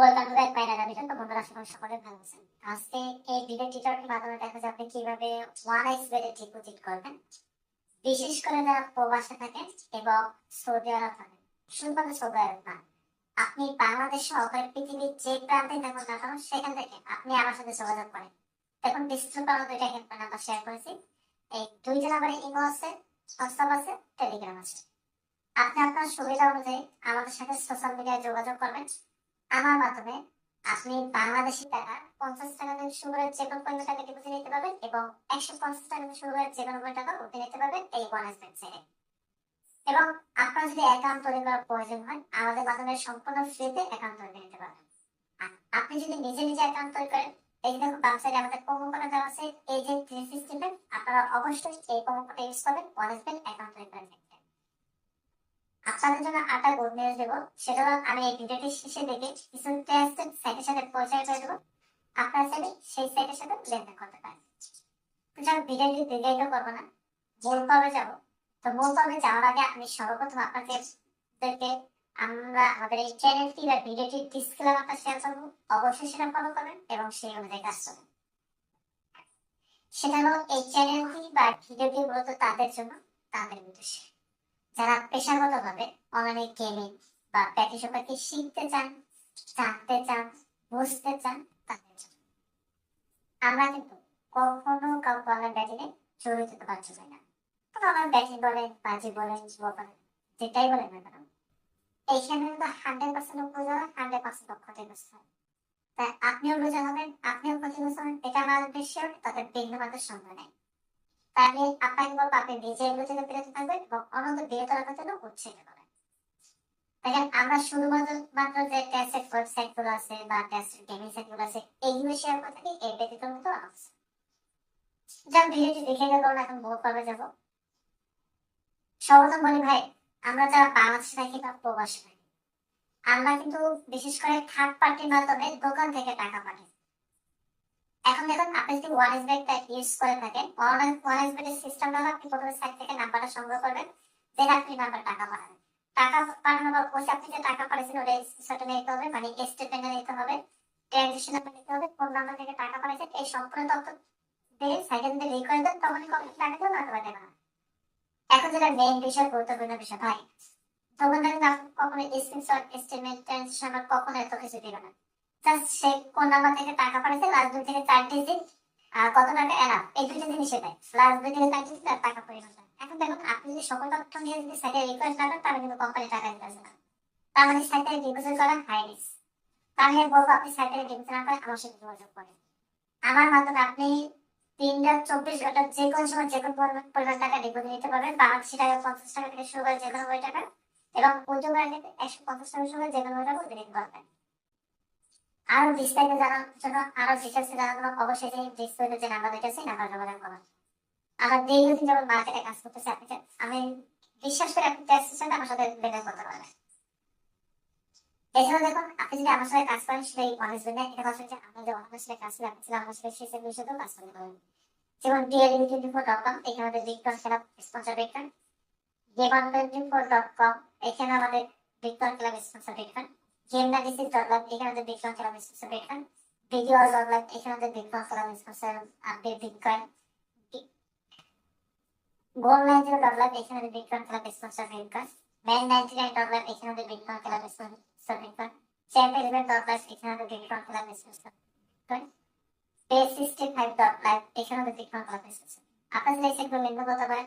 তো বন্ধুরা সকল ভালো আছেন। আজকে এই ভিডিও টিউটোরিয়ালের মাধ্যমে দেখা যাবে কীভাবে ওয়ান এক্স বেডে ডিপোজিট করবেন। বিশেষ করে যারা প্রবাসে থাকেন এবং সৌদি আরব থাকেন সৌদি আরব আপনি বাংলাদেশ পৃথিবীর যে প্রান্তে থাকুন না সেখান থেকে আপনি আমার সাথে যোগাযোগ করেন। দেখুন ডিসক্রিপশন আমরা দুইটা হেল্প নাম্বার শেয়ার করেছি। এই দুইটা নাম্বারে ইমো আছে হোয়াটসঅ্যাপ আছে টেলিগ্রাম আছে। আপনি আপনার সুবিধা অনুযায়ী আমাদের সাথে সোশ্যাল মিডিয়ায় যোগাযোগ করবেন। আমার মাধ্যমে আপনি বাংলাদেশি টাকা পঞ্চাশ টাকা থেকে শুরু করে যে কোনো পনেরো টাকা ডিপোজিট নিতে পারবেন এবং একশো পঞ্চাশ টাকা থেকে শুরু করে যে কোনো পনেরো টাকা উঠে নিতে পারবেন এই ওয়ানেস ওয়েবসাইটে এবং আপনার যদি অ্যাকাউন্ট তৈরি করার প্রয়োজন হয়, আমাদের মাধ্যমে সম্পূর্ণ ফ্রিতে অ্যাকাউন্ট তৈরি নিতে পারবেন। আপনি যদি নিজে নিজে অ্যাকাউন্ট তৈরি করেন, এই যে ওয়েবসাইটে আমাদের প্রোমো কোড দেওয়া আছে এই যে থ্রি সিক্সটি আপনারা অবশ্যই এই প্রোমো কোডটা ইউজ করবেন ওয়ানেস ব্যাংক অ্যাকাউন্ট তৈরি আপনাদের জন্য আটা গুড নিউজ দেবো। সেটা আমি এই ভিডিওটি শেষে দেখে কিছু টেস্টের সাইটের সাথে পরিচয় করে দেবো। আপনারা চাইলে সেই সাইটের সাথে লেনদেন করতে পারেন। যাই ভিডিওটি দীর্ঘায়িত করব না। মূল পর্বে যাব। তো মূল পর্বে যাওয়ার আগে আমি সর্বপ্রথম আপনাদেরকে, আমরা আমাদের এই চ্যানেলটি বা ভিডিওটি ডিসক্লেমারটা শেয়ার করব। অবশ্যই সেটা ফলো করবেন এবং সেই অনুযায়ী কাজ করবেন। সেটা হলো এই চ্যানেলটি বা ভিডিওটি মূলত তাদের জন্য, তাদের উদ্দেশ্যে। যারা পেশাগত ভাবে অনলাইনে গেমিং বা ব্যাটি সম্পর্কে শিখতে চান, জানতে চান, বুঝতে চান, তাদের জন্য। আমরা কিন্তু কখনো কাউকে অনলাইন ব্যাটিংয়ে জড়িত হতে পারছি না। ব্যাটিং বলেন বাজি বলেন যুব বলেন, যেটাই বলেন না কেন, এইখানে কিন্তু হান্ড্রেড পার্সেন্ট উপযোগ হান্ড্রেড পার্সেন্ট দক্ষতায় বুঝতে হবে তাই আপনিও বুঝে হবেন, আপনিও ক্ষতিগ্রস্ত হবেন, এটা আমার উদ্দেশ্য, তাদের বিঘ্ন মাত্র নেই। তাহলে আপনাকে বলব আপনি নিজে এগুলো থেকে বিরত থাকবেন এবং অনন্ত বিরত রাখার জন্য উৎসাহিত করেন দেখেন, আমরা শুধুমাত্র মাত্র যে ওয়েবসাইটগুলো আছে বা গেমিং সাইটগুলো আছে, এইগুলো শেয়ার করে থাকি ব্যতীত আছে যাক, ভিডিওটি দেখে গেল এখন বহু পাবে যাব। সর্বপ্রথম বলি, ভাই, আমরা যারা বাংলাদেশে থাকি বা প্রবাসে, আমরা কিন্তু বিশেষ করে থার্ড পার্টির মাধ্যমে দোকান থেকে টাকা পাঠাই। এখন দেখুন আপনি যদি ওয়ান এস ব্যাগটা ইউজ করে থাকেন ওয়ান এস সিস্টেম হলো আপনি প্রথমে সাইট থেকে নাম্বারটা সংগ্রহ করবেন দেন আপনি নাম্বার টাকা পাঠাবেন। টাকা পাঠানোর পর ওই আপনি যে টাকা পাঠিয়েছেন ওটা সেটা নিতে হবে মানে স্টেটমেন্ট নিতে হবে ট্রানজেকশন নাম্বার নিতে হবে কোন নাম্বার থেকে টাকা পাঠিয়েছেন এই সম্পূর্ণ তথ্য দিয়ে যদি লিঙ্ক করে দেন, তখনই টাকা দেবেন অথবা দেবেন না। এখন যেটা মেইন বিষয়, গুরুত্বপূর্ণ বিষয়, ভাই, তখন দেখেন আপনি কখনো স্ক্রিনশট স্টেটমেন্ট ট্রানজেকশন নাম্বার কখনো এত কিছু দিবেন না। সে কোন নাম্বার থেকে টাকা পাঠাচ্ছে লাস্ট দুই থেকে চার ডিজিট কত টাকা এনাফ এই দুটো জিনিস দেয় লাস্ট দুই থেকে চার ডিজিট টাকা পরিমাণ এখন দেখুন, আপনি যদি সকল তথ্য নিয়ে যদি সাইটে রিকোয়েস্ট না তাহলে কিন্তু কোম্পানি টাকা দিতে আসবে না। তার মানে সাইটে ডিপোজিট করা হাই রিস্ক তাহলে বলব, আপনি সাইটে ডিপোজিট না করে আমার সাথে যোগাযোগ করেন। আমার মাধ্যমে আপনি তিনটা চব্বিশ ঘণ্টা যে কোনো সময় যে কোনো পরিমাণ টাকা ডিপোজিট নিতে পারবেন। বাংলাদেশি টাকা, পঞ্চাশ টাকা থেকে শুরু করে যে কোনো টাকা এবং ব্যাংকে একশো পঞ্চাশ টাকা শুরু করে যে কোনো টাকা নিতে পারবেন। আরও বিস্তারিত জানার জন্য আরও ডিটেলস জানার জন্য অবশ্যই যে ডিসপ্লেতে যে নাম্বার দেখেছি নাম্বার যোগাযোগ করুন আমার দীর্ঘদিন যখন মার্কেটে কাজ করতেছে আপনি আমি বিশ্বাস করি আপনি টেস্ট হিসেবে আমার সাথে লেনদেন করতে পারবেন। এছাড়া দেখুন, আপনি যদি আমার সাথে কাজ করেন সেই অনেস্ট বিনে এটা কথা হচ্ছে আপনি যে অনেকের সাথে কাজ করেন আপনি আমার সাথে সেই সেগুলোর সাথেও কাজ করতে পারবেন। যেমন DLB twenty four dot com এখানে আমাদের Bigton club sponsor Bigton game on twenty four dot com এখানে আমাদের Bigton club sponsor Bigton dot live এখানে আমাদের Bigton club sponsor Bigton video dot live এখানে আমাদের Bigton club sponsor update Bigton goal ninety dot live এখানে Bigton club sponsor Bigton man ninety nine dot live এখানে Bigton club sponsor Bigton champ eleven dot live এখানে Bigton club sponsor sixty five dot live এখানে Bigton club sponsor আপনার যদি সেগুলো লেনদেন করতে পারেন